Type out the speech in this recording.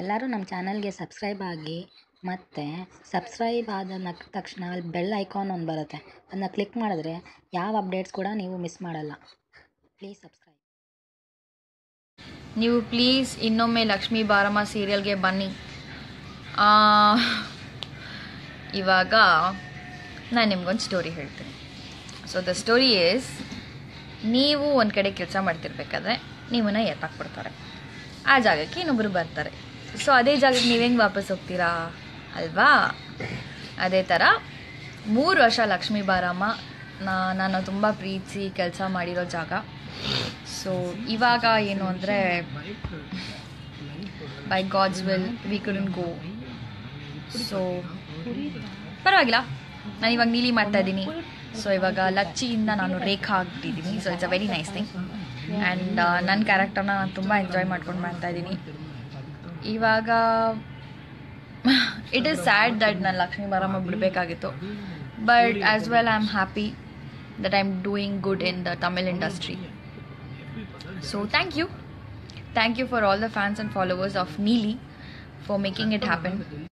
ಎಲ್ಲರೂ ನಮ್ಮ ಚಾನಲ್ಗೆ ಸಬ್ಸ್ಕ್ರೈಬ್ ಆಗಿ ಮತ್ತು ಸಬ್ಸ್ಕ್ರೈಬ್ ಆದ ನಕ್ ತಕ್ಷಣ ಅಲ್ಲಿ ಬೆಲ್ ಐಕಾನ್ ಒಂದು ಬರುತ್ತೆ, ಅದನ್ನ ಕ್ಲಿಕ್ ಮಾಡಿದ್ರೆ ಯಾವ ಅಪ್ಡೇಟ್ಸ್ ಕೂಡ ನೀವು ಮಿಸ್ ಮಾಡಲ್ಲ. Please subscribe. ನೀವು ಪ್ಲೀಸ್ ಇನ್ನೊಮ್ಮೆ ಲಕ್ಷ್ಮೀ ಬಾರಮ್ಮ ಸೀರಿಯಲ್ಗೆ ಬನ್ನಿ. ಇವಾಗ ನಾನು ನಿಮ್ಗೊಂದು ಸ್ಟೋರಿ ಹೇಳ್ತೀನಿ. ಸೊ ದ ಸ್ಟೋರಿ ಈಸ್ ನೀವು ಒಂದು ಕಡೆ ಕೆಲಸ ಮಾಡ್ತಿರ್ಬೇಕಾದ್ರೆ ನೀವನ್ನು ಎತ್ತಾಕ್ಬಿಡ್ತಾರೆ. ಆ ಜಾಗಕ್ಕೆ ಇನ್ನೊಬ್ಬರು ಬರ್ತಾರೆ. ಸೊ ಅದೇ ಜಾಗಕ್ಕೆ ನೀವು ಹೆಂಗೆ ವಾಪಸ್ ಹೋಗ್ತೀರಾ? ಅಲ್ವಾ? ಅದೇ ಥರ ಮೂರು ವರ್ಷ ಲಕ್ಷ್ಮೀ ಬಾರಮ್ಮ. ನಾನು ತುಂಬ ಪ್ರೀತಿಸಿ ಕೆಲಸ ಮಾಡಿರೋ ಜಾಗ. ಸೊ ಇವಾಗ ಏನು ಅಂದರೆ by God's will we couldn't go so ಪರವಾಗಿಲ್ಲ. ನಾನು ಇವಾಗ ನೀಲಿ ಮಾಡ್ತಾ ಇದ್ದೀನಿ. ಸೊ ಇವಾಗ ಲಚ್ಚಿಯಿಂದ ನಾನು Rekha ಆಗ್ಬಿಟ್ಟಿದ್ದೀನಿ so it's a very nice thing and ನನ್ನ ಕ್ಯಾರೆಕ್ಟರ್ನ ನಾನು ತುಂಬ ಎಂಜಾಯ್ ಮಾಡ್ಕೊಂಡು ಮಾಡ್ತಾ ಇದ್ದೀನಿ. ಇವಾಗ ಇಟ್ ಈಸ್ ಸ್ಯಾಡ್ ದಟ್ ನಾನು ಲಕ್ಷ್ಮೀ ಬಾರಮ್ಮ ಬಿಡಬೇಕಾಗಿತ್ತು but as well I am happy that I am doing good in the Tamil industry So thank you. Thank you for all the fans and followers of Neeli for making it happen.